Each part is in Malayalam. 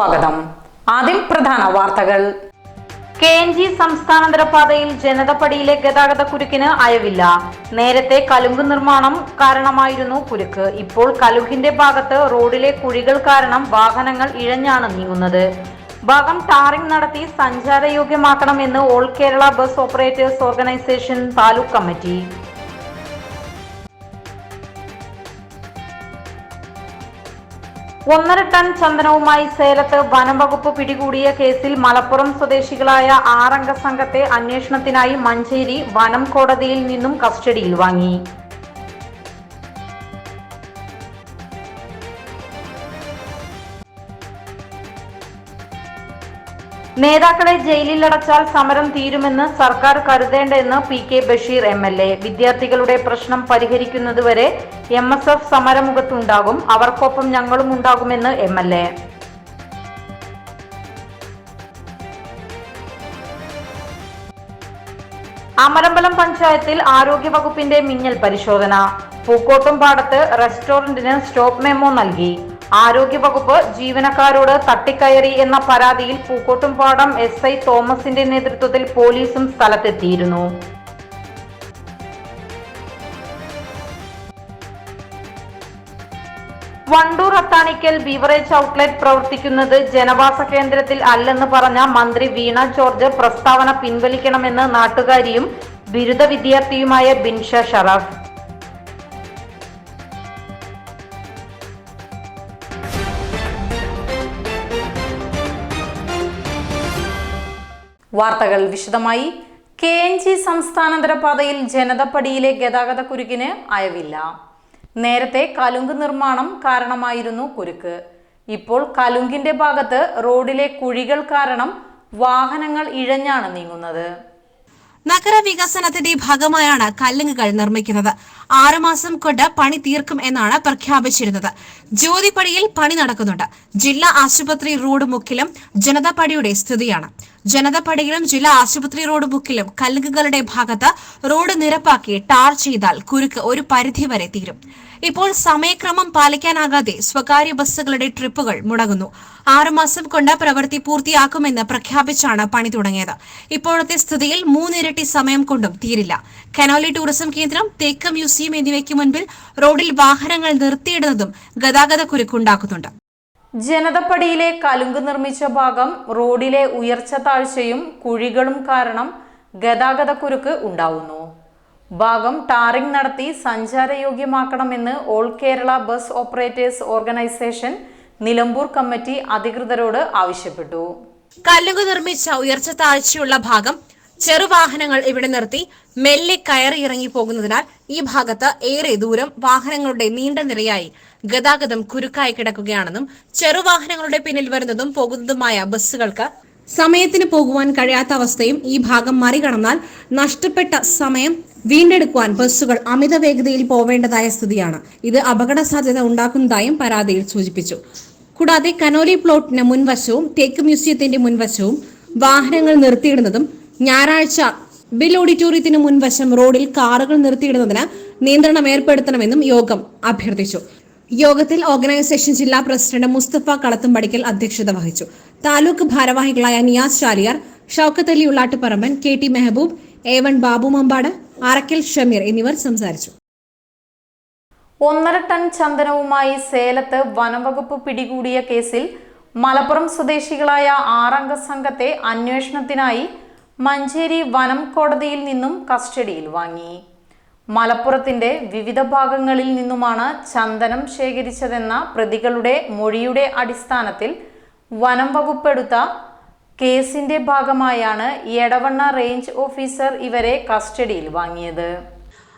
സ്വാഗതം. ആദ്യം പ്രധാന വാർത്തകൾ. കെ എൻ ജി സംസ്ഥാനാന്തര പാതയിൽ ജനതപ്പടിയിലെ ഗതാഗത കുരുക്കിന് അയവില്ല. നേരത്തെ കലുങ്ക് നിർമ്മാണം കാരണമായിരുന്നു കുരുക്ക്. ഇപ്പോൾ കലുങ്കിന്റെ ഭാഗത്ത് റോഡിലെ കുഴികൾ കാരണം വാഹനങ്ങൾ ഇഴഞ്ഞാണ് നീങ്ങുന്നത്. ഭാഗം ടാറിംഗ് നടത്തി സഞ്ചാരയോഗ്യമാക്കണമെന്ന് all Kerala bus operators organisation taluk committee. ഒന്നര ടൺ ചന്ദനവുമായി സേലത്ത് വനംവകുപ്പ് പിടികൂടിയ കേസിൽ മലപ്പുറം സ്വദേശികളായ ആറംഗ സംഘത്തെ അന്വേഷണത്തിനായി മഞ്ചേരി വനം കോടതിയിൽ നിന്നും കസ്റ്റഡിയിൽ വാങ്ങി. നേതാക്കളെ ജയിലിലടച്ചാൽ സമരം തീരുമെന്ന് സർക്കാർ കരുതേണ്ടെന്ന് P K Basheer M L A. വിദ്യാർത്ഥികളുടെ പ്രശ്നം പരിഹരിക്കുന്നതുവരെ എം എസ് എഫ് സമരമുഖത്തുണ്ടാകും. അവർക്കൊപ്പം ഞങ്ങളും ഉണ്ടാകുമെന്ന് എം എൽ എ. അമരമ്പലം പഞ്ചായത്തിൽ ആരോഗ്യവകുപ്പിന്റെ മിന്നൽ പരിശോധന. പൂക്കോട്ടും പാടത്ത് റെസ്റ്റോറന്റിന് സ്റ്റോപ്പ് മെമ്മോ നൽകി. ആരോഗ്യവകുപ്പ് ജീവനക്കാരോട് തട്ടിക്കയറി എന്ന പരാതിയിൽ പൂക്കോട്ടുംപാടം എസ് ഐ തോമസിന്റെ നേതൃത്വത്തിൽ പോലീസും സ്ഥലത്തെത്തിയിരുന്നു. വണ്ടൂർ അത്താണിക്കൽ ബീവറേജ് ഔട്ട്ലെറ്റ് പ്രവർത്തിക്കുന്നത് ജനവാസ കേന്ദ്രത്തിൽ അല്ലെന്ന് പറഞ്ഞ മന്ത്രി വീണ ജോർജ് പ്രസ്താവന പിൻവലിക്കണമെന്ന് നാട്ടുകാരിയും ബിരുദ വിദ്യാർത്ഥിയുമായ ബിൻഷ ഷറഫ്. വാർത്തകൾ വിശദമായി. കെ എൻ ജി സംസ്ഥാനാന്തര പാതയിൽ ജനതപ്പടിയിലെ ഗതാഗത കുരുക്കിന് അയവില്ല. നേരത്തെ കലുങ്ക് നിർമ്മാണം കാരണമായിരുന്നു കുരുക്ക്. ഇപ്പോൾ കലുങ്കിന്റെ ഭാഗത്ത് റോഡിലെ കുഴികൾ കാരണം വാഹനങ്ങൾ ഇഴഞ്ഞാണ് നീങ്ങുന്നത്. നഗരവികസനത്തിന്റെ ഭാഗമായാണ് കല്ലുങ്ങുകൾ നിർമ്മിക്കുന്നത്. ആറുമാസം കൊണ്ട് പണി തീർക്കും എന്നാണ് പ്രഖ്യാപിച്ചിരുന്നത്. ജ്യോതിപ്പടിയിൽ പണി നടക്കുന്നുണ്ട്. ജില്ലാ ആശുപത്രി റോഡ് മുക്കിലും ജനതാപടിയുടെ സ്ഥിതിയാണ്. ജനതാപടിയിലും ജില്ലാ ആശുപത്രി റോഡ് മുക്കിലും കല്ലുങ്ങുകളുടെ ഭാഗത്ത് റോഡ് നിരപ്പാക്കി ടാർ ചെയ്താൽ കുരുക്ക് ഒരു പരിധിവരെ തീരും. ഇപ്പോൾ സമയക്രമം പാലിക്കാനാകാതെ സ്വകാര്യ ബസ്സുകളുടെ ട്രിപ്പുകൾ മുടങ്ങുന്നു. ആറുമാസം കൊണ്ട് പ്രവൃത്തി പൂർത്തിയാക്കുമെന്ന് പ്രഖ്യാപിച്ചാണ് പണി തുടങ്ങിയത്. ഇപ്പോഴത്തെ സ്ഥിതിയിൽ മൂന്നിരട്ടി സമയം കൊണ്ടും തീരില്ല. കനോലി ടൂറിസം കേന്ദ്രം തേക്ക മ്യൂസിയം എന്നിവയ്ക്ക് മുൻപിൽ റോഡിൽ വാഹനങ്ങൾ നിർത്തിയിടുന്നതും ഗതാഗത കുരുക്കുണ്ടാക്കുന്നുണ്ട്. ജനതപ്പടിയിലെ കലുങ്ക് നിർമ്മിച്ച ഭാഗം റോഡിലെ ഉയർച്ച താഴ്ചയും കുഴികളും കാരണം ഗതാഗത കുരുക്ക് ഉണ്ടാവുന്നു. ഭാഗം ടാറിംഗ് നടത്തി സഞ്ചാരയോഗ്യമാക്കണമെന്ന് all Kerala bus operators organisation Nilambur committee അധികൃതരോട് ആവശ്യപ്പെട്ടു. കല്ലുകു നിർമ്മിച്ച ഉയർച്ച താഴ്ചയുള്ള ഭാഗം ചെറുവാഹനങ്ങൾ ഇവിടെ നിർത്തി മെല്ലെ കയറി ഇറങ്ങി പോകുന്നതിനാൽ ഈ ഭാഗത്ത് ഏറെ ദൂരം വാഹനങ്ങളുടെ നീണ്ട നിരയായി ഗതാഗതം കുരുക്കായി കിടക്കുകയാണെന്നും ചെറുവാഹനങ്ങളുടെ പിന്നിൽ വരുന്നതും പോകുന്നതുമായ ബസ്സുകൾക്ക് സമയത്തിന് പോകുവാൻ കഴിയാത്ത അവസ്ഥയും ഈ ഭാഗം മറികടന്നാൽ നഷ്ടപ്പെട്ട സമയം വീണ്ടെടുക്കുവാൻ ബസ്സുകൾ അമിത വേഗതയിൽ പോവേണ്ടതായ സ്ഥിതിയാണ്. ഇത് അപകട സാധ്യത ഉണ്ടാക്കുന്നതായും പരാതിയിൽ സൂചിപ്പിച്ചു. കൂടാതെ കനോലി പ്ലോട്ടിന് മുൻവശവും തേക്ക് മ്യൂസിയത്തിന്റെ മുൻവശവും വാഹനങ്ങൾ നിർത്തിയിടുന്നതും ഞായറാഴ്ച ബിൽ ഓഡിറ്റോറിയത്തിന് മുൻവശം റോഡിൽ കാറുകൾ നിർത്തിയിടുന്നതിന് നിയന്ത്രണം ഏർപ്പെടുത്തണമെന്നും യോഗം അഭ്യർത്ഥിച്ചു. യോഗത്തിൽ ഓർഗനൈസേഷൻ ജില്ലാ പ്രസിഡന്റ് മുസ്തഫ കളത്തുംപടിക്കൽ അധ്യക്ഷത വഹിച്ചു. താലൂക്ക് ഭാരവാഹികളായ Niyas Chaliyar Shoukath Ali Ullattuparamban K T Mehaboob A one Babu Mambad Arakkal Shameer എന്നിവർ സംസാരിച്ചു. ഒന്നര ടൺ ചന്ദനവുമായി സേലത്ത് വനംവകുപ്പ് പിടികൂടിയ കേസിൽ മലപ്പുറം സ്വദേശികളായ ആറംഗ സംഘത്തെ അന്വേഷണത്തിനായി മഞ്ചേരി വനം കോടതിയിൽ നിന്നും കസ്റ്റഡിയിൽ വാങ്ങി. മലപ്പുറത്തിന്റെ വിവിധ ഭാഗങ്ങളിൽ നിന്നുമാണ് ചന്ദനം ശേഖരിച്ചതെന്ന പ്രതികളുടെ മൊഴിയുടെ അടിസ്ഥാനത്തിൽ വനം വകുപ്പെടുത്ത കേസിന്റെ ഭാഗമായാണ് എടവണ്ണ റേഞ്ച് ഓഫീസർ ഇവരെ കസ്റ്റഡിയിൽ വാങ്ങിയത്.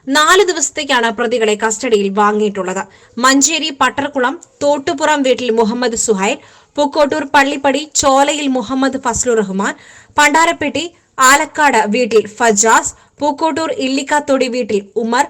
നാല് ദിവസത്തേക്കാണ് പ്രതികളെ കസ്റ്റഡിയിൽ വാങ്ങിയിട്ടുള്ളത്. മഞ്ചേരി പട്ടർകുളം തോട്ടുപുറം വീട്ടിൽ മുഹമ്മദ് സുഹൈൽ പൂക്കോട്ടൂർ പള്ളിപ്പടി ചോലയിൽ മുഹമ്മദ് ഫസ്ലുർ റഹ്മാൻ പണ്ടാരപ്പെട്ടി ആലക്കാട് വീട്ടിൽ ഫജാസ് പൂക്കോട്ടൂർ ഇല്ലിക്കാത്തൊടി വീട്ടിൽ ഉമർ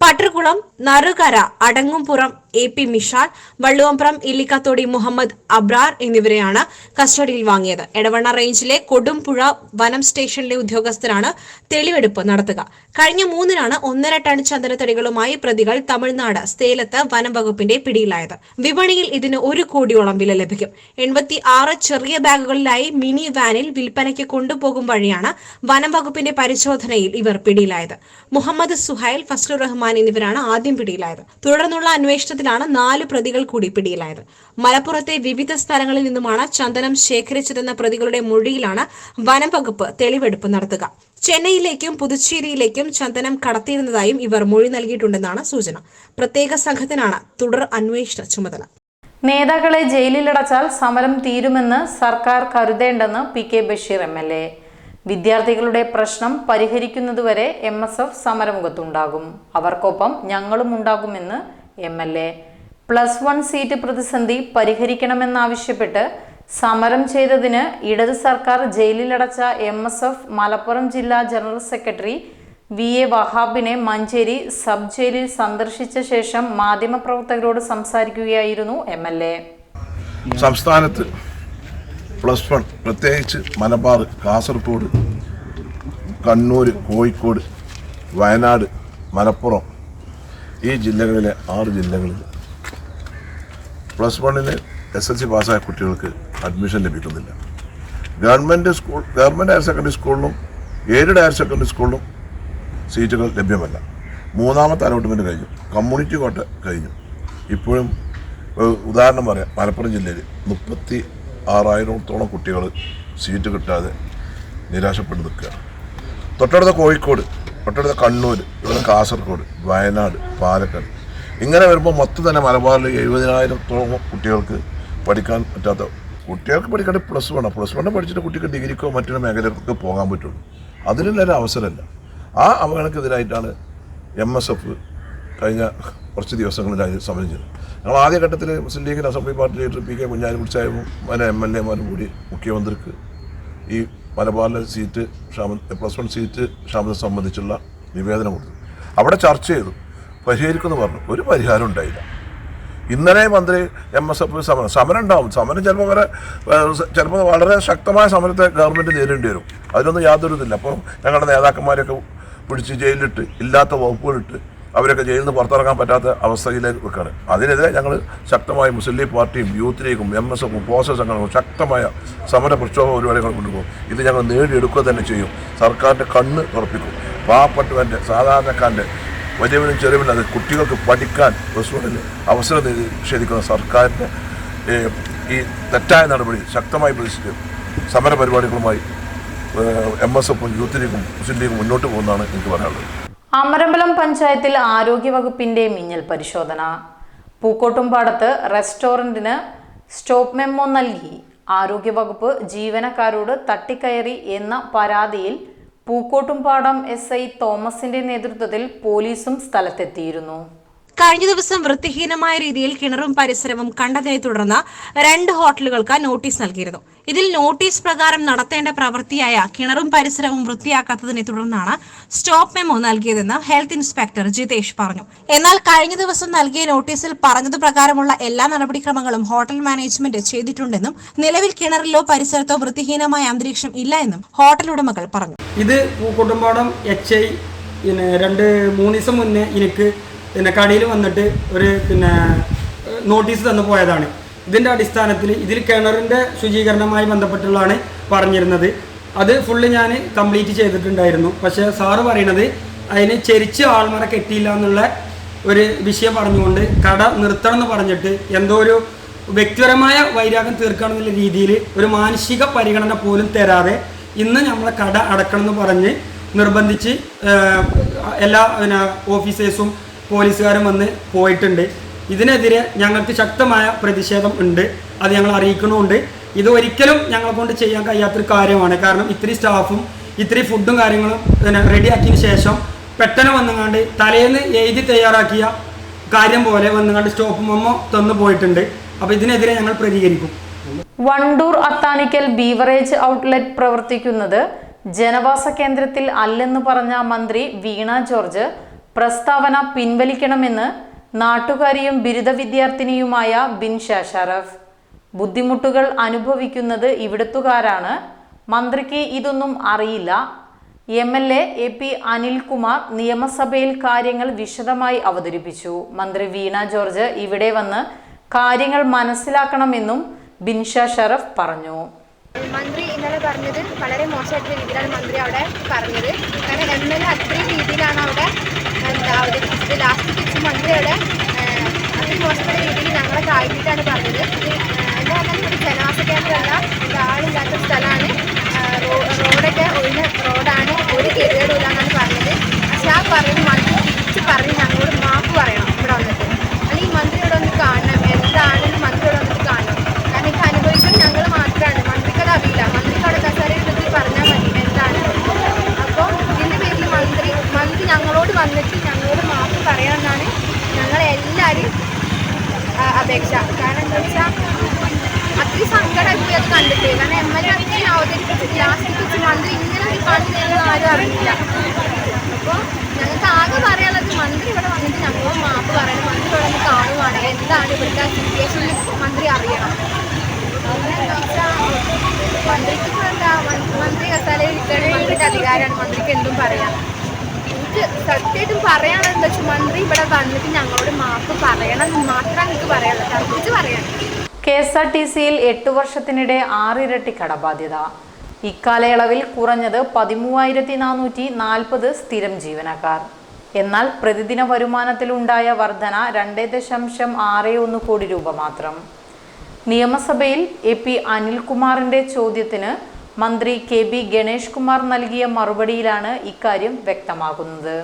പട്ടർകുളം നറുകര അടങ്ങുംപുറം എ പി മിഷാൽ വള്ളുവമ്പ്രം ഇല്ലിക്കത്തോടി മുഹമ്മദ് അബ്രാർ എന്നിവരെയാണ് കസ്റ്റഡിയിൽ വാങ്ങിയത്. എടവണ്ണ റേഞ്ചിലെ കൊടുംപുഴ വനം സ്റ്റേഷനിലെ ഉദ്യോഗസ്ഥരാണ് തെളിവെടുപ്പ് നടത്തുക. കഴിഞ്ഞ മൂന്നിനാണ് ഒന്നര ടൺ ചന്ദനത്തടികളുമായി പ്രതികൾ തമിഴ്നാട് സ്ഥേലത്ത് വനം വകുപ്പിന്റെ പിടിയിലായത്. വിപണിയിൽ ഇതിന് ഒരു കോടിയോളം വില ലഭിക്കും. എൺപത്തി ആറ് ചെറിയ ബാഗുകളിലായി മിനി വാനിൽ വിൽപ്പനയ്ക്ക് കൊണ്ടുപോകും വഴിയാണ് വനം വകുപ്പിന്റെ പരിശോധനയിൽ ഇവർ പിടിയിലായത്. മുഹമ്മദ് സുഹൈൽ ഫസ്ലുർ റഹ്മാൻ എന്നിവരാണ് ആദ്യം പിടിയിലായത്. തുടർന്നുള്ള അന്വേഷണത്തിലാണ് നാല് പ്രതികൾ കൂടി പിടിയിലായത്. മലപ്പുറത്തെ വിവിധ സ്ഥലങ്ങളിൽ നിന്നുമാണ് ചന്ദനം ശേഖരിച്ചതെന്ന പ്രതികളുടെ മൊഴിയിലാണ് വനം വകുപ്പ് തെളിവെടുപ്പ് നടത്തുക. ചെന്നൈയിലേക്കും പുതുച്ചേരിയിലേക്കും ചന്ദനം കടത്തിയിരുന്നതായും ഇവർ മൊഴി നൽകിയിട്ടുണ്ടെന്നാണ് സൂചന. പ്രത്യേക സംഘത്തിനാണ് തുടർ അന്വേഷണ ചുമതല. നേതാക്കളെ ജയിലിലടച്ചാൽ സമരം തീരുമെന്ന് സർക്കാർ കരുതേണ്ടെന്ന് P K Basheer M L A. വിദ്യാർത്ഥികളുടെ പ്രശ്നം പരിഹരിക്കുന്നതുവരെ എം എസ് എഫ് സമരമുഖത്തുണ്ടാകും. അവർക്കൊപ്പം ഞങ്ങളും ഉണ്ടാകുമെന്ന് M L A. Plus one seat പ്രതിസന്ധി പരിഹരിക്കണമെന്നാവശ്യപ്പെട്ട് സമരം ചെയ്തതിന് ഇടത് സർക്കാർ ജയിലിലടച്ച എം എസ് എഫ് മലപ്പുറം ജില്ലാ ജനറൽ സെക്രട്ടറി വി എ വഹാബിനെ മഞ്ചേരി സബ് ജയിലിൽ സന്ദർശിച്ച ശേഷം മാധ്യമപ്രവർത്തകരോട് സംസാരിക്കുകയായിരുന്നു എം എൽ എ. സംസ്ഥാനത്ത് പ്ലസ് വൺ പ്രത്യേകിച്ച് മലബാർ കാസർഗോഡ് കണ്ണൂർ കോഴിക്കോട് വയനാട് മലപ്പുറം ഈ ജില്ലകളിലെ ആറ് ജില്ലകളിൽ പ്ലസ് വണ്ണിന് എസ് എൽ സി പാസ്സായ കുട്ടികൾക്ക് അഡ്മിഷൻ ലഭിക്കുന്നില്ല. Government school government higher secondary സ്കൂളിലും എയ്ഡഡ് ഹയർ സെക്കൻഡറി സ്കൂളിലും സീറ്റുകൾ ലഭ്യമല്ല. മൂന്നാമത്തെ അലോട്ട്മെന്റ് കഴിഞ്ഞു. കമ്മ്യൂണിറ്റി കോട്ട കഴിഞ്ഞു. ഇപ്പോഴും ഉദാഹരണം പറയാം. മലപ്പുറം ജില്ലയിൽ മുപ്പത്തി ആറായിരത്തോളം കുട്ടികൾ സീറ്റ് കിട്ടാതെ നിരാശപ്പെട്ട് നിൽക്കുകയാണ്. തൊട്ടടുത്ത കോഴിക്കോട് തൊട്ടടുത്ത കണ്ണൂർ ഇവിടെ കാസർഗോഡ് വയനാട് പാലക്കാട്. ഇങ്ങനെ വരുമ്പോൾ മൊത്തം തന്നെ മലബാറിൽ എഴുപതിനായിരത്തോളം കുട്ടികൾക്ക് പഠിക്കാൻ പറ്റാത്ത കുട്ടികൾക്ക് പഠിക്കേണ്ട പ്ലസ് വൺ പ്ലസ് വൺ പഠിച്ചിട്ട് കുട്ടിക്ക് ഡിഗ്രിക്കോ മറ്റൊരു മേഖലകൾക്ക് പോകാൻ പറ്റുള്ളൂ. അതിനുള്ള ഒരു അവസരമല്ല. ആ അവഗണക്കെതിരായിട്ടാണ് എം എസ് എഫ് കഴിഞ്ഞ കുറച്ച് ദിവസങ്ങളിലായി സമരം ചെയ്തത് ഞങ്ങൾ ആദ്യഘട്ടത്തിൽ മുസ്ലിം ലീഗിന്റെ assembly party leader P K Kunhalikutty സാഹിബും M L എമാരും കൂടി മുഖ്യമന്ത്രിക്ക് ഈ മലബാറിലെ സീറ്റ് ക്ഷാമ പ്ലസ് വൺ സീറ്റ് ക്ഷാമത സംബന്ധിച്ചുള്ള നിവേദനം കൊടുത്തു. അവിടെ ചർച്ച ചെയ്തു. പരിഹരിക്കുമെന്ന് പറഞ്ഞു. ഒരു പരിഹാരം ഉണ്ടായില്ല. ഇന്നലെ മന്ത്രി എം എസ് എഫ് സമരം. സമരം ഉണ്ടാവും. സമരം ചിലപ്പോൾ വരെ ചിലപ്പോൾ വളരെ ശക്തമായ സമരത്തെ ഗവൺമെന്റ് നേരിടേണ്ടി വരും. അതിനൊന്നും യാതൊരു ഇതില്ല. അപ്പം ഞങ്ങളുടെ നേതാക്കന്മാരെയൊക്കെ പിടിച്ച് ജയിലിലിട്ട് ഇല്ലാത്ത വകുപ്പുകളിട്ട് അവരൊക്കെ ജയിലിൽ നിന്ന് പുറത്തിറങ്ങാൻ പറ്റാത്ത അവസ്ഥയിലേക്ക് വെക്കാണ് അതിനെതിരെ ഞങ്ങൾ ശക്തമായി മുസ്ലിം ലീഗ് പാർട്ടിയും യൂത്ത് ലീഗും എം എസ് എഫും പോസ്റ്റർ സംഘടനകളും ശക്തമായ സമര പ്രക്ഷോഭ പരിപാടികൾ കൊണ്ടുപോകും. ഇത് ഞങ്ങൾ നേടിയെടുക്കുക തന്നെ ചെയ്യും. സർക്കാരിന്റെ കണ്ണ് തുറപ്പിക്കും. പാവപ്പെട്ടവന്റെ സാധാരണക്കാരന്റെ വലിയവനും അത് കുട്ടികൾക്ക് പഠിക്കാൻ വണ്ണിൽ അവസരം നിഷേധിക്കുന്ന സർക്കാരിന്റെ ഈ തെറ്റായ നടപടി ശക്തമായി പ്രതിഷ്ഠിച്ച് സമര പരിപാടികളുമായി എം എസ് എഫും യൂത്ത് ലീഗും മുസ്ലിം ലീഗും മുന്നോട്ട് പോകുന്നതാണ് എനിക്ക് പറയാനുള്ളത്. അമരമ്പലം പഞ്ചായത്തിൽ ആരോഗ്യവകുപ്പിന്റെ മിന്നൽ പരിശോധന. പൂക്കോട്ടുംപാടത്ത് റെസ്റ്റോറന്റിന് സ്റ്റോപ്പ് മെമ്മോ നൽകി. ആരോഗ്യവകുപ്പ് ജീവനക്കാരോട് തട്ടിക്കയറി എന്ന പരാതിയിൽ പൂക്കോട്ടുംപാടം എസ് ഐ തോമസിന്റെ നേതൃത്വത്തിൽ പോലീസും സ്ഥലത്തെത്തിയിരുന്നു. കഴിഞ്ഞ ദിവസം വൃത്തിഹീനമായ രീതിയിൽ കിണറും പരിസരവും കണ്ടതിനെ തുടർന്ന് രണ്ട് ഹോട്ടലുകൾക്ക് നോട്ടീസ് നൽകിയിരുന്നു. ഇതിൽ നോട്ടീസ് പ്രകാരം നടത്തേണ്ട പ്രവൃത്തിയായ കിണറും പരിസരവും വൃത്തിയാക്കാത്തതിനെ തുടർന്നാണ് സ്റ്റോപ്പ് മെമ്മോ നൽകിയതെന്ന് ഹെൽത്ത് ഇൻസ്പെക്ടർ ജിതേഷ് പറഞ്ഞു. എന്നാൽ കഴിഞ്ഞ ദിവസം നൽകിയ നോട്ടീസിൽ പറഞ്ഞത് പ്രകാരമുള്ള എല്ലാ നടപടിക്രമങ്ങളും ഹോട്ടൽ മാനേജ്മെന്റ് ചെയ്തിട്ടുണ്ടെന്നും നിലവിൽ കിണറിലോ പരിസരത്തോ വൃത്തിഹീനമായ അന്തരീക്ഷം ഇല്ല എന്നും ഹോട്ടൽ ഉടമകൾ പറഞ്ഞു. ഇത് പൂക്കോട്ടുംപാടം എച്ച് ഐ രണ്ട് മൂന്ന് ദിവസം മുന്നേ എനിക്ക് പിന്നെ കടയിൽ വന്നിട്ട് ഒരു പിന്നെ നോട്ടീസ് തന്നു പോയതാണ്. ഇതിന്റെ അടിസ്ഥാനത്തിൽ ഇതിൽ കിണറിന്റെ ശുചീകരണവുമായി ബന്ധപ്പെട്ടുള്ളതാണ് പറഞ്ഞിരുന്നത്. അത് ഫുള്ള് ഞാൻ കംപ്ലീറ്റ് ചെയ്തിട്ടുണ്ടായിരുന്നു. പക്ഷേ സാറ് പറയണത് അതിന് ചെരിച്ച് ആൾമറ കെട്ടിയില്ല എന്നുള്ള ഒരു വിഷയം പറഞ്ഞുകൊണ്ട് കട നിർത്തണം എന്ന് പറഞ്ഞിട്ട് എന്തോ ഒരു വ്യക്തിപരമായ വൈരാഗ്യം തീർക്കണമെന്നുള്ള രീതിയിൽ ഒരു മാനസിക പരിഗണന പോലും തരാതെ ഇന്ന് നമ്മളെ കട അടക്കണം എന്ന് പറഞ്ഞ് നിർബന്ധിച്ച് എല്ലാ പിന്നെ ഓഫീസേഴ്സും പോലീസുകാരും വന്ന് പോയിട്ടുണ്ട്. ഇതിനെതിരെ ഞങ്ങൾക്ക് ശക്തമായ പ്രതിഷേധം ഉണ്ട്. അത് ഞങ്ങൾ അറിയിക്കണമുണ്ട്. ഇത് ഒരിക്കലും ഞങ്ങളെ കൊണ്ട് ചെയ്യാൻ കഴിയാത്തൊരു കാര്യമാണ്. കാരണം ഇത്രയും സ്റ്റാഫും ഇത്രയും ഫുഡും കാര്യങ്ങളും പിന്നെ റെഡിയാക്കിയതിന് ശേഷം പെട്ടെന്ന് വന്നുകൊണ്ട് തലേന്ന് എഴുതി തയ്യാറാക്കിയ കാര്യം പോലെ വന്നുകൊണ്ട് സ്റ്റോപ്പ് മെമ്മോ തന്നു പോയിട്ടുണ്ട്. അപ്പോൾ ഇതിനെതിരെ ഞങ്ങൾ പ്രതികരിക്കും. വണ്ടൂർ അത്താണിക്കൽ ബീവറേജ് ഔട്ട്ലെറ്റ് പ്രവർത്തിക്കുന്നത് ജനവാസ കേന്ദ്രത്തിൽ അല്ലെന്ന് പറഞ്ഞ മന്ത്രി വീണ ജോർജ് പ്രസ്താവന പിൻവലിക്കണമെന്ന് നാട്ടുകാരിയും ബിരുദ വിദ്യാർത്ഥിനിയുമായ ബിൻഷ ഷറഫ് ബുദ്ധിമുട്ടുകൾ അനുഭവിക്കുന്നത് ഇവിടത്തുകാരാണ്. മന്ത്രിക്ക് ഇതൊന്നും അറിയില്ല. M L A P Anilkumar നിയമസഭയിൽ കാര്യങ്ങൾ വിശദമായി അവതരിപ്പിച്ചു. മന്ത്രി വീണ ജോർജ് ഇവിടെ വന്ന് കാര്യങ്ങൾ മനസ്സിലാക്കണമെന്നും ബിൻഷ ഷറഫ് പറഞ്ഞു. മന്ത്രി ഇന്നലെ പറഞ്ഞത് വളരെ മോശമായിട്ടുള്ള രീതിയിലാണ് മന്ത്രി അവിടെ പറഞ്ഞത്. കാരണം എം എൽ എ അത്രയും രീതിയിലാണ് അവിടെ എന്താ അവതരിപ്പിച്ചത് ലാസ്റ്റ് സിക്സ് മന്ത്രി ഏഹ്, അത്രയും മോശപ്പെട്ട രീതിയിൽ ഞങ്ങളെ കായിട്ടാണ് പറഞ്ഞത്. ഇത് എന്താ പറഞ്ഞാൽ ഒരു ജനവാസ കേന്ദ്രമല്ല. ഇത് ആളില്ലാത്ത സ്ഥലമാണ്. റോഡൊക്കെ ഒഴിഞ്ഞ റോഡാണ്. ഒരു ഗതികേടുമില്ല എന്നാണ് പറഞ്ഞത്. പക്ഷെ ആ പറയുന്ന മന്ത്രി തിരിച്ച് പറഞ്ഞ് ഞങ്ങളോട് മാപ്പ് പറയണം ഇവിടെ വന്നിട്ട്. അല്ലെങ്കിൽ മന്ത്രിയോട് ഒന്ന് കാണണം. എന്താണെന്ന് മന്ത്രിയോട് വന്നിട്ട് കാണണം കാരണം ഇത് അനുഭവിക്കുന്നത് ഞങ്ങൾ മാത്രമാണ് മന്ത്രിക്ക് അത് അറിയില്ല മന്ത്രിക്ക് അവിടെ കസാര ഇരുന്നിട്ട് പറഞ്ഞാൽ മതി എന്താണ് അപ്പോൾ ഇതിന്റെ പേരിൽ മന്ത്രി മന്ത്രി ഞങ്ങളോട് വന്നിട്ട് ഞങ്ങളോട് മാപ്പ് പറയണമെന്നാണ് ആ, അപേക്ഷ. കാരണം എന്താ വെച്ചാൽ അത്രയും സങ്കടമായി അത് കണ്ടിട്ട്. കാരണം എം എൽ എ അത്രയും അവതരിപ്പിച്ചിട്ട് ലാസ്റ്റ് വെച്ച് മന്ത്രി ഇങ്ങനെ ഒരു പണി നേടുന്ന ആരും അറിയില്ല അപ്പോൾ ഞങ്ങൾക്ക് ആകെ പറയാനുള്ളത് മന്ത്രി ഇവിടെ വന്നിട്ട് ഞങ്ങൾ മാപ്പ് പറയണം. മന്ത്രി ഇവിടെ നിന്ന് കാണുവാണെങ്കിൽ എന്താണ് ഇവിടുത്തെ സിറ്റുവേഷൻ മന്ത്രി അറിയണം. മന്ത്രിക്ക് എന്താ മന്ത്രി- കസാലയിൽ ഇരിക്കുകയാണെങ്കിൽ മന്ത്രിയുടെ അധികാരമാണ്. മന്ത്രിക്ക് എന്തും പറയാം. എനിക്ക് സത്യമായിട്ടും പറയാനുള്ളത് വെച്ചാൽ മന്ത്രി ഇവിടെ വന്നിട്ട് ഞങ്ങളോട് മാപ്പ് പറയണം എന്ന് മാത്രം എനിക്ക് പറയാനുള്ളത് പറയാനുള്ളത് കെ എസ് ആർ ടി സിയിൽ എട്ടു വർഷത്തിനിടെ ആറിരട്ടി കടബാധ്യത. ഇക്കാലയളവിൽ കുറഞ്ഞത് പതിമൂവായിരത്തി നാനൂറ്റി നാൽപ്പത് സ്ഥിരം ജീവനക്കാർ. എന്നാൽ പ്രതിദിന വരുമാനത്തിലുണ്ടായ വർധന രണ്ട് ദശാംശം ആറ് ഒന്ന് കോടി രൂപ മാത്രം. നിയമസഭയിൽ എ പി അനിൽകുമാറിന്റെ ചോദ്യത്തിന് മന്ത്രി കെ ബി ഗണേഷ് കുമാർ നൽകിയ മറുപടിയിലാണ് ഇക്കാര്യം വ്യക്തമാകുന്നത്.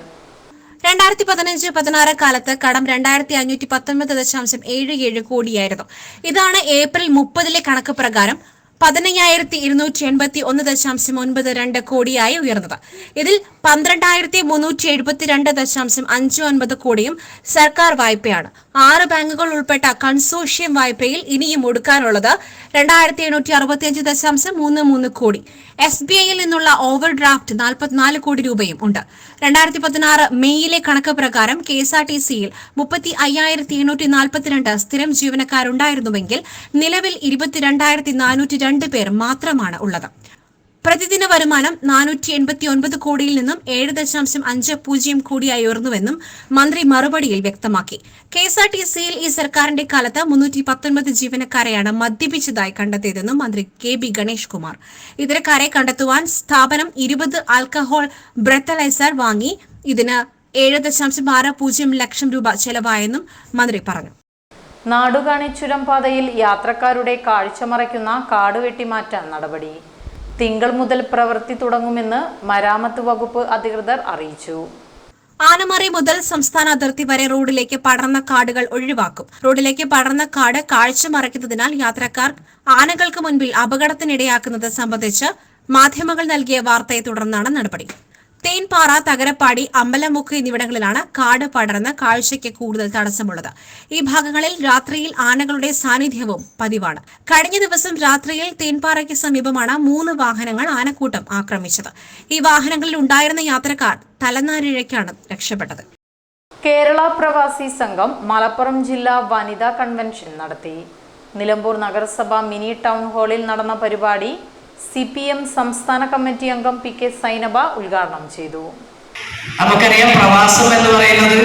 രണ്ടായിരത്തി പതിനഞ്ച് പതിനാറ് കാലത്ത് കടം രണ്ടായിരത്തി അഞ്ഞൂറ്റി പത്തൊൻപത് ദശാംശം ഏഴ് ഏഴ് കോടിയായിരുന്നു. ഇതാണ് ഏപ്രിൽ മുപ്പതിലെ കണക്ക് പ്രകാരം പതിനയ്യായിരത്തി ഇരുന്നൂറ്റി എൺപത്തി ഒന്ന് ദശാംശം ഒൻപത് രണ്ട് കോടിയായി ഉയർന്നത്. ഇതിൽ പന്ത്രണ്ടായിരത്തി മുന്നൂറ്റി എഴുപത്തിരണ്ട് ദശാംശം അഞ്ച് ഒൻപത് കോടിയും സർക്കാർ വായ്പയാണ്. ആറ് ബാങ്കുകൾ ഉൾപ്പെട്ട കൺസോഷ്യം വായ്പയിൽ ഇനിയും ഒടുക്കാനുള്ളത് രണ്ടായിരത്തി എണ്ണൂറ്റി അറുപത്തിയഞ്ച് ദശാംശം മൂന്ന് മൂന്ന് കോടി. എസ് ബി ഐയിൽ നിന്നുള്ള ഓവർ ഡ്രാഫ്റ്റ് നാൽപ്പത്തിനാല് കോടി രൂപയും ഉണ്ട്. രണ്ടായിരത്തി പതിനാറ് മെയ്യിലെ കണക്ക് പ്രകാരം കെ എസ് ആർ ടി സിയിൽ മുപ്പത്തി അയ്യായിരത്തി എണ്ണൂറ്റി നാൽപ്പത്തിരണ്ട് സ്ഥിരം ജീവനക്കാരുണ്ടായിരുന്നുവെങ്കിൽ നിലവിൽ ഇരുപത്തിരണ്ടായിരത്തി നാനൂറ്റി രണ്ട് പേർ മാത്രമാണ് ഉള്ളത്. പ്രതിദിന വരുമാനം നാനൂറ്റി എൺപത്തി ഒൻപത് കോടിയിൽ നിന്നും ഏഴ് ദശാംശം അഞ്ച് പൂജ്യം കോടിയായി ഉയർന്നുവെന്നും മന്ത്രി മറുപടിയിൽ വ്യക്തമാക്കി. കെ എസ് ആർ ടി സിയിൽ ഈ സർക്കാരിന്റെ കാലത്ത് മുന്നൂറ്റി പത്തൊൻപത് ജീവനക്കാരെയാണ് മദ്യപിച്ചതായി കണ്ടെത്തിയതെന്നും മന്ത്രി കെ ബി ഗണേഷ് കുമാർ. ഇത്തരക്കാരെ കണ്ടെത്തുവാൻ സ്ഥാപനം ഇരുപത് ആൽക്കഹോൾ ബ്രത്തലൈസർ വാങ്ങി. ഇതിന് ഏഴ് ദശാംശം ആറ് പൂജ്യം ലക്ഷം രൂപ ചെലവായെന്നും മന്ത്രി പറഞ്ഞു. നാടുകാണി ചുരം പാതയിൽ യാത്രക്കാരുടെ കാഴ്ച മറയ്ക്കുന്ന കാട് വെട്ടിമാറ്റാൻ നടപടി. തിങ്കൾ മുതൽ പ്രവൃത്തി തുടങ്ങുമെന്ന് മരാമത്ത് വകുപ്പ് അധികൃതർ അറിയിച്ചു. ആനമറി മുതൽ സംസ്ഥാന അതിർത്തി വരെ റോഡിലേക്ക് പടർന്ന കാടുകൾ ഒഴിവാക്കും. റോഡിലേക്ക് പടർന്ന കാട് കാഴ്ച മറയ്ക്കുന്നതിനാൽ യാത്രക്കാർ ആനകൾക്ക് മുൻപിൽ അപകടത്തിനിടയാക്കുന്നത് സംബന്ധിച്ച് മാധ്യമങ്ങൾ നൽകിയ വാർത്തയെ തുടർന്നാണ് നടപടി. തേൻപാറ തകരപ്പാടി അമ്പലമുക്ക് എന്നിവിടങ്ങളിലാണ് കാട് പടർന്ന് കാഴ്ചയ്ക്ക് കൂടുതൽ തടസ്സമുള്ളത്. ഈ ഭാഗങ്ങളിൽ രാത്രിയിൽ ആനകളുടെ സാന്നിധ്യവും പതിവാണ്. കഴിഞ്ഞ ദിവസം രാത്രിയിൽ തേൻപാറയ്ക്ക് സമീപമാണ് മൂന്ന് വാഹനങ്ങൾ ആനക്കൂട്ടം ആക്രമിച്ചത്. ഈ വാഹനങ്ങളിൽ ഉണ്ടായിരുന്ന യാത്രക്കാർ തലനാരിഴയ്ക്കാണ് രക്ഷപ്പെട്ടത്. കേരള പ്രവാസി സംഘം മലപ്പുറം ജില്ലാ വനിതാ കൺവെൻഷൻ നടത്തി. നിലമ്പൂർ നഗരസഭ മിനി ടൗൺ ഹാളിൽ നടന്ന പരിപാടി സി പി എം സംസ്ഥാന കമ്മിറ്റി അംഗം പി കെ സൈനബ ഉദ്ഘാടനം ചെയ്തു. നമുക്കറിയാം പ്രവാസം എന്ന് പറയുന്നത്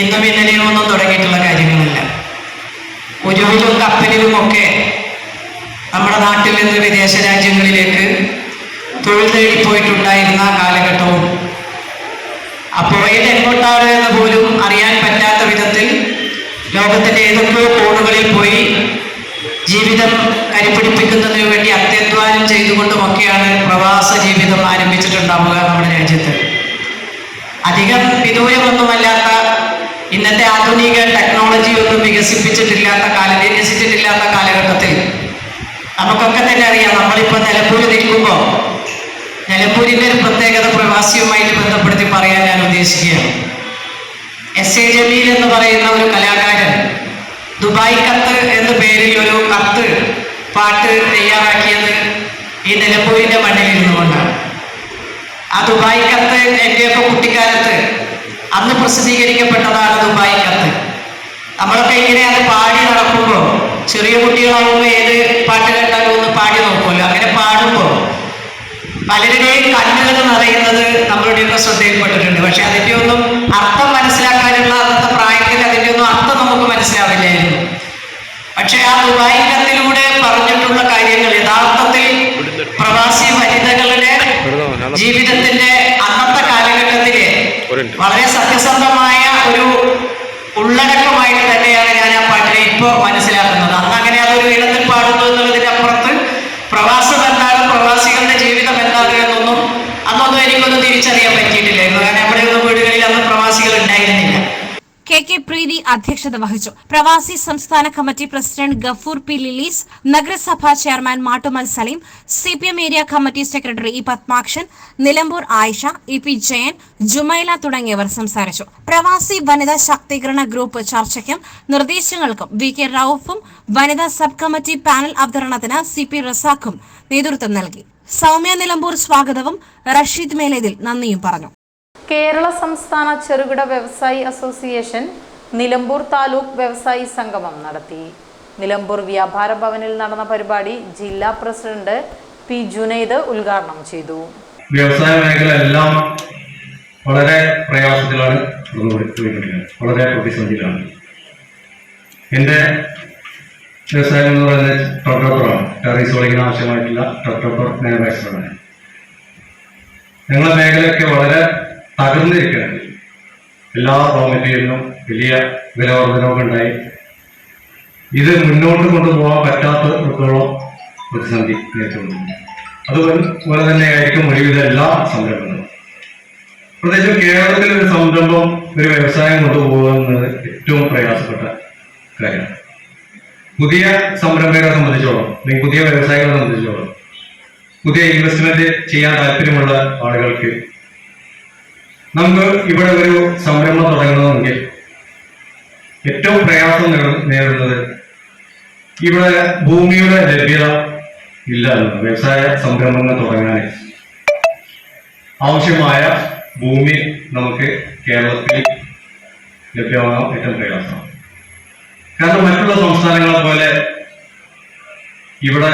ഇന്നും ഇന്നലെയോ ഒന്നും തുടങ്ങിയിട്ടുള്ള കാര്യങ്ങളല്ല. ഒരുവിലും കപ്പലിലുമൊക്കെ നമ്മുടെ നാട്ടിൽ നിന്ന് വിദേശ രാജ്യങ്ങളിലേക്ക് തൊഴിൽ തേടിപ്പോയിട്ടുണ്ടായിരുന്ന കാലഘട്ടവും അപ്പോൾ എങ്ങോട്ടാണ് എന്ന് പോലും അറിയാൻ പറ്റാത്ത വിധത്തിൽ ലോകത്തിന്റെ ഏതൊക്കെയോ കോണുകളിൽ പോയി ജീവിതം കരിപിടിപ്പിക്കുന്നതിന് വേണ്ടി അത്യധ്വാനം ചെയ്തുകൊണ്ടുമൊക്കെയാണ് പ്രവാസ ജീവിതം ആരംഭിച്ചിട്ടുണ്ടാവുക നമ്മുടെ രാജ്യത്ത്. അധികം വിദൂരമൊന്നുമല്ലാത്ത ഇന്നത്തെ ആധുനിക ടെക്നോളജി ഒന്നും വികസിപ്പിച്ചിട്ടില്ലാത്ത കാല വികസിച്ചിട്ടില്ലാത്ത കാലഘട്ടത്തിൽ നമുക്കൊക്കെ തന്നെ അറിയാം നമ്മളിപ്പോൾ നിലമ്പൂർ നിൽക്കുമ്പോൾ നിലമ്പൂരിന്റെ ഒരു പ്രത്യേകത പ്രവാസിയുമായിട്ട് ബന്ധപ്പെടുത്തി പറയാൻ ഞാൻ ഉദ്ദേശിക്കുകയാണ്. എസ്. എ. ജമീൽ എന്ന് പറയുന്ന ഒരു കലാകാരൻ ദുബായ് കത്ത് എന്ന പേരിൽ ഒരു കത്ത് പാട്ട് തയ്യാറാക്കിയത് ഈ നിലമ്പൂരിന്റെ മണ്ണിൽ ഇരുന്നുകൊണ്ടാണ്. ആ ദുബായ് കത്ത് എന്റെയൊക്കെ കുട്ടിക്കാലത്ത് അന്ന് പ്രസിദ്ധീകരിക്കപ്പെട്ടതാണ് ദുബായ് കത്ത്. നമ്മളൊക്കെ ഇങ്ങനെ അത് പാടി നടക്കുമ്പോൾ ചെറിയ കുട്ടികളാകുമ്പോൾ ഏത് പാട്ട് കേട്ടാലും ഒന്ന് പാടി നോക്കുമല്ലോ. അങ്ങനെ പാടുമ്പോൾ പലരുടെയും കണ്ണുകൾ നിറയുന്നത് നമ്മളുടെയൊക്കെ ശ്രദ്ധയിൽപ്പെട്ടിട്ടുണ്ട്. പക്ഷെ അതിന്റെ ഒന്നും അർത്ഥം മനസ്സിലാക്കാനുള്ള അന്നത്തെ പ്രായത്തിൽ അതിന്റെ ഒന്നും അർത്ഥം പക്ഷെ ആ ദുബായ് പറഞ്ഞിട്ടുള്ള കാര്യങ്ങൾ യഥാർത്ഥത്തിൽ പ്രവാസി വനിതകളുടെ ജീവിതത്തിന്റെ അന്നത്തെ കാലഘട്ടത്തിലെ വളരെ സത്യസന്ധമായ ഒരു ഉള്ളടക്കമായിട്ട് തന്നെയാണ് ഞാൻ ആ പാട്ടിനെ ഇപ്പോ മനസ്സിലാക്കുന്നത്. കെ കെ പ്രീതി അധ്യക്ഷത വഹിച്ചു. പ്രവാസി സംസ്ഥാന committee president Gafoor P Lillis നഗരസഭാ chairman Mattummal Saleem C P M area committee secretary E Padmakshan Nilambur Ayisha E P Jayan Jumaila തുടങ്ങിയവർ സംസാരിച്ചു. പ്രവാസി വനിതാ ശാക്തീകരണ ഗ്രൂപ്പ് ചർച്ചയ്ക്കും നിർദ്ദേശങ്ങൾക്കും വി കെ റൌഫും വനിതാ സബ് കമ്മിറ്റി പാനൽ അവതരണത്തിന് സി പി റസാഖും നേതൃത്വം നൽകി. സൗമ്യ നിലമ്പൂർ സ്വാഗതവും റഷീദ് മേലേതിൽ നന്ദിയും പറഞ്ഞു. കേരള സംസ്ഥാന ചെറുകിട വ്യവസായി അസോസിയേഷൻ നിലമ്പൂർ താലൂക്ക് വ്യവസായി സംഗമം നടത്തി. നിലമ്പൂർ വ്യാപാര ഭവനിൽ നടന്ന പരിപാടി ജില്ലാ പ്രസിഡന്റ് പി ജുനൈദ് ഉദ്ഘാടനം ചെയ്തു. വ്യവസായ മേഖല എല്ലാം വളരെ പ്രയാസത്തിലാണ് വളരെ പ്രതിസന്ധിയിലാണ്. എന്റെ വ്യവസായം എന്ന് പറയുന്നത് ടോട്ടോപ്പറാണ് ടെറീസ് ഒളിക്കുന്ന ആവശ്യമായിട്ടുള്ള ടോട്ടോപ്പർ മാനുഫാക്ചറാണ് ഞങ്ങളുടെ മേഖലയൊക്കെ വളരെ തകർന്നിരിക്കുകയാണ് എല്ലാ റോ മെറ്റീരിയലിനും വലിയ വിലവർദ്ധനവും ഉണ്ടായി. ഇത് മുന്നോട്ട് കൊണ്ടുപോകാൻ പറ്റാത്തത്തോളം പ്രതിസന്ധി നേരിട്ടുണ്ട് അതുപോലെ തന്നെയായിരിക്കും ഒരുവിധ എല്ലാ സംരംഭങ്ങളും. പ്രത്യേകിച്ചും കേരളത്തിൽ ഒരു സംരംഭം ഒരു വ്യവസായം കൊണ്ടുപോകുക എന്നത് ഏറ്റവും പ്രയാസപ്പെട്ട കാര്യമാണ്. പുതിയ സംരംഭകരെ സംബന്ധിച്ചോളം അല്ലെങ്കിൽ പുതിയ വ്യവസായികളെ സംബന്ധിച്ചോളം പുതിയ ഇൻവെസ്റ്റ്മെന്റ് ചെയ്യാൻ താല്പര്യമുള്ള ആളുകൾക്ക് നമുക്ക് ഇവിടെ ഒരു സംരംഭം തുടങ്ങണമെങ്കിൽ ഏറ്റവും പ്രയാസം നേരി- നേരിടുന്നത് ഇവിടെ ഭൂമിയുടെ ലഭ്യത ഇല്ല വ്യവസായ സംരംഭങ്ങൾ തുടങ്ങാൻ ആവശ്യമായ ഭൂമി നമുക്ക് കേരളത്തിൽ ലഭ്യമാകാൻ ഏറ്റവും പ്രയാസമാണ് കാരണം മറ്റുള്ള സംസ്ഥാനങ്ങളെ പോലെ ഇവിടെ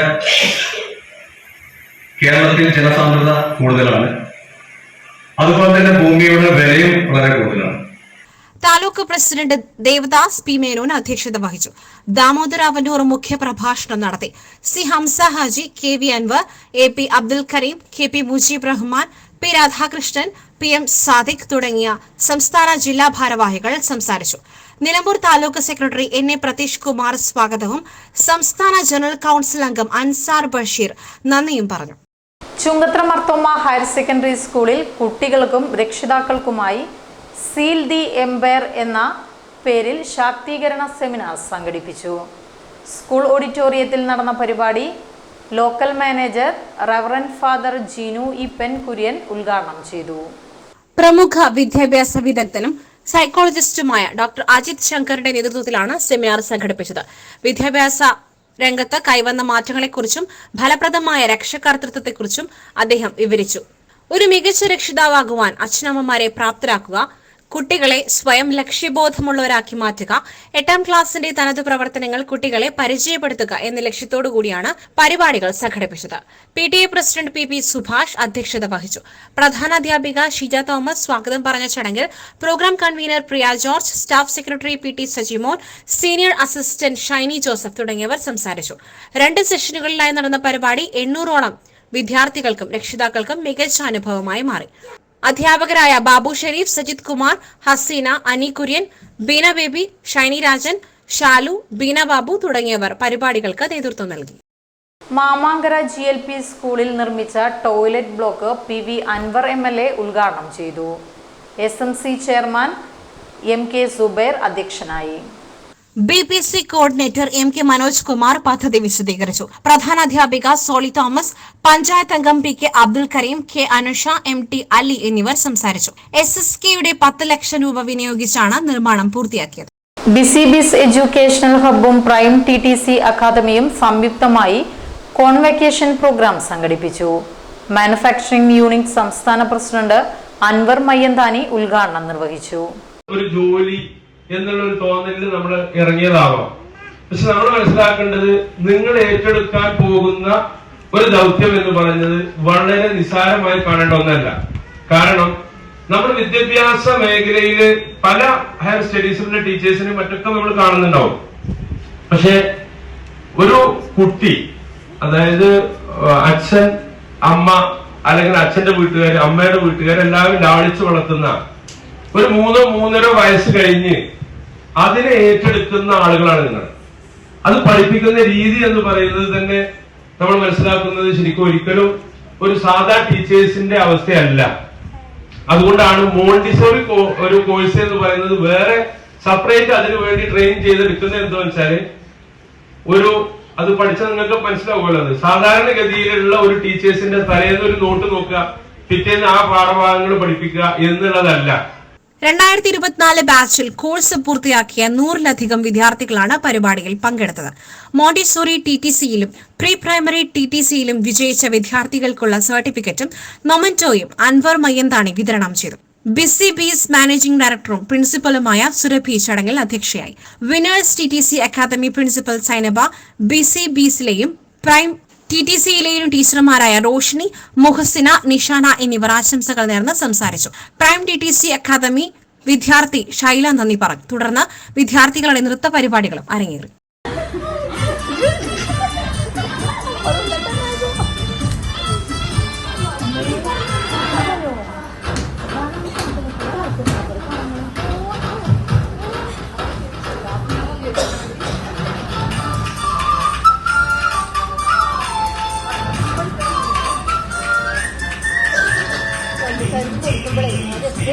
കേരളത്തിൽ ജനസാന്ദ്രത കൂടുതലാണ്. അതുപോലെ തന്നെ ഭൂമിയുടെ വിലയും വളരെ കൂടുതലാണ്. താലൂക്ക് പ്രസിഡന്റ് ദേവദാസ് പി മേനോൻ അധ്യക്ഷത വഹിച്ചു. ദാമോദർ അവനൂർ മുഖ്യ പ്രഭാഷണം നടത്തി. C Hamsa Haji K V Anwar A P Abdul Kareem K P Mujeeb Rahman P Radhakrishnan P M Sadiq തുടങ്ങിയ സംസ്ഥാന ജില്ലാ ഭാരവാഹികൾ സംസാരിച്ചു. Nilambur taluk secretary N A Pratheesh Kumar സ്വാഗതവും സംസ്ഥാന ജനറൽ കൌൺസിൽ അംഗം അൻസാർ ബഷീർ നന്ദിയും പറഞ്ഞു. ചുങ്കത്ര മർത്തോമ ഹയർ സെക്കൻഡറി സ്കൂളിൽ കുട്ടികൾക്കും രക്ഷിതാക്കൾക്കുമായി സീൽ ദി എംപയർ എന്ന പേരിൽ ശാക്തീകരണ സെമിനാർ സംഘടിപ്പിച്ചു. സ്കൂൾ ഓഡിറ്റോറിയത്തിൽ നടന്ന പരിപാടി local manager reverend father Jeenu Eapen Kurian ഉദ്ഘാടനം ചെയ്തു. പ്രമുഖ വിദ്യാഭ്യാസ വിദഗ്ധനും സൈക്കോളജിസ്റ്റുമായ ഡോക്ടർ അജിത് ശങ്കറിന്റെ നേതൃത്വത്തിലാണ് സെമിനാർ സംഘടിപ്പിച്ചത്. വിദ്യാഭ്യാസ രംഗത്ത് കൈവന്ന മാറ്റങ്ങളെക്കുറിച്ചും ഫലപ്രദമായ രക്ഷകർത്തൃത്വത്തെക്കുറിച്ചും അദ്ദേഹം വിവരിച്ചു. ഒരു മികച്ച രക്ഷിതാവാകുവാൻ അച്ഛനമ്മമാരെ പ്രാപ്തരാക്കുക കുട്ടികളെ സ്വയം ലക്ഷ്യബോധമുള്ളവരാക്കി മാറ്റുക. എട്ടാം ക്ലാസിന്റെ തനത് പ്രവർത്തനങ്ങൾ കുട്ടികളെ പരിചയപ്പെടുത്തുക എന്ന ലക്ഷ്യത്തോടു കൂടിയാണ് പരിപാടികൾ സംഘടിപ്പിച്ചത്. P T A president P P Subhash അധ്യക്ഷത വഹിച്ചു. പ്രധാനാധ്യാപിക ഷിജ തോമസ് സ്വാഗതം പറഞ്ഞ ചടങ്ങിൽ programme convener Priya George staff secretary P T Sajimon senior assistant Shiny Joseph തുടങ്ങിയവർ സംസാരിച്ചു. രണ്ട് സെഷനുകളിലായി നടന്ന പരിപാടി എണ്ണൂറോളം വിദ്യാർത്ഥികൾക്കും രക്ഷിതാക്കൾക്കും മികച്ച അനുഭവമായി മാറി. അധ്യാപകരായ ബാബു ഷെരീഫ് സജിത് കുമാർ ഹസീന അനി കുര്യൻ ബീന ബേബി ഷൈനി രാജൻ ഷാലു ബീന ബാബു തുടങ്ങിയവർ പരിപാടികൾക്ക് നേതൃത്വം നൽകി. മാമാങ്കര ജി എൽ പി സ്കൂളിൽ നിർമ്മിച്ച toilet block P V Anwar M L A ഉദ്ഘാടനം ചെയ്തു. S M C chairman M K Zubair അധ്യക്ഷനായി. B P C coordinator M K Manoj Kumar പദ്ധതി വിശദീകരിച്ചു. പ്രധാനാധ്യാപിക സോളി തോമസ് പഞ്ചായത്ത് അംഗം P K Abdul Kareem K Anusha M T Ali എന്നിവർ സംസാരിച്ചു. എസ് എസ് കെയുടെ പത്ത് ലക്ഷം രൂപ വിനിയോഗിച്ചാണ് നിർമ്മാണം പൂർത്തിയാക്കിയത്. ബിസി ബിസ് എഡ്യൂക്കേഷണൽ ഹബ്ബും പ്രൈം ടി ടി സി അക്കാദമിയും സംയുക്തമായി കോൺവെക്കേഷൻ പ്രോഗ്രാം സംഘടിപ്പിച്ചു. മാനുഫാക്ചറിംഗ് യൂണിറ്റ് സംസ്ഥാന പ്രസിഡന്റ് അൻവർ മയ്യന്താനി ഉദ്ഘാടനം നിർവഹിച്ചു. ഒരു ജോലി എന്നുള്ള ഒരു തോന്നലിൽ നമ്മൾ ഇറങ്ങിയതാവാം. പക്ഷെ നമ്മൾ മനസ്സിലാക്കേണ്ടത് നിങ്ങൾ ഏറ്റെടുക്കാൻ പോകുന്ന ഒരു ദൗത്യം എന്ന് പറയുന്നത് വളരെ നിസ്സാരമായി കാണേണ്ട ഒന്നല്ല. കാരണം നമ്മൾ വിദ്യാഭ്യാസ മേഖലയിൽ പല ഹയർ സ്റ്റഡീസിന്റെ ടീച്ചേഴ്സിനും മറ്റൊക്കെ നമ്മൾ കാണുന്നുണ്ടാവും. പക്ഷെ ഒരു കുട്ടി അതായത് അച്ഛൻ അമ്മ അല്ലെങ്കിൽ അച്ഛന്റെ വീട്ടുകാർ അമ്മയുടെ വീട്ടുകാർ എല്ലാവരും ലാളിച്ചു വളർത്തുന്ന ഒരു മൂന്നോ മൂന്നര വയസ്സ് കഴിഞ്ഞ് അതിനെ ഏറ്റെടുക്കുന്ന ആളുകളാണ് നിങ്ങൾ. അത് പഠിപ്പിക്കുന്ന രീതി എന്ന് പറയുന്നത് തന്നെ നമ്മൾ മനസ്സിലാക്കുന്നത് ശരിക്കും ഒരിക്കലും ഒരു സാധാ ടീച്ചേഴ്സിന്റെ അവസ്ഥയല്ല. അതുകൊണ്ടാണ് മോണ്ടിസോറി ഒരു കോഴ്സ് എന്ന് പറയുന്നത് വേറെ സെപ്പറേറ്റ് അതിനു വേണ്ടി ട്രെയിൻ ചെയ്തെടുക്കുന്നത് എന്താ വെച്ചാൽ ഒരു അത് പഠിച്ച നിങ്ങൾക്ക് മനസ്സിലാവുമല്ലോ സാധാരണഗതിയിലുള്ള ഒരു ടീച്ചേഴ്സിന്റെ തലേന്ന് ഒരു നോട്ട് നോക്കുക പിറ്റേന്ന് ആ പാഠഭാഗങ്ങൾ പഠിപ്പിക്കുക എന്നുള്ളതല്ല. രണ്ടായിരത്തി ഇരുപത്തിനാല് ബാച്ചിൽ കോഴ്സ് പൂർത്തിയാക്കിയ നൂറിലധികം വിദ്യാർത്ഥികളാണ് പരിപാടിയിൽ പങ്കെടുത്തത്. മോണ്ടിസോറി ടി ടി സിയിലും പ്രീ പ്രൈമറി ടി ടി സിയിലും വിജയിച്ച വിദ്യാർത്ഥികൾക്കുള്ള സർട്ടിഫിക്കറ്റും മൊമന്റോയും അൻവർ മയ്യന്താണി വിതരണം ചെയ്തു. ബിസി ബീസ് മാനേജിംഗ് ഡയറക്ടറും പ്രിൻസിപ്പലുമായ സുരഭി ചടങ്ങിൽ അധ്യക്ഷയായി. Winners T T C academy principal Sainaba busy ബീസിലെയും prime T T സിയിലെയും ടീച്ചർമാരായ റോഷിനി മുഹസിന നിഷാന എന്നിവർ ആശംസകൾ നേർന്ന് സംസാരിച്ചു. Prime T T C academy വിദ്യാർത്ഥി ഷൈല നന്ദി പറഞ്ഞു തുടർന്ന് വിദ്യാർത്ഥികളുടെ നൃത്ത പരിപാടികളും അരങ്ങേറി.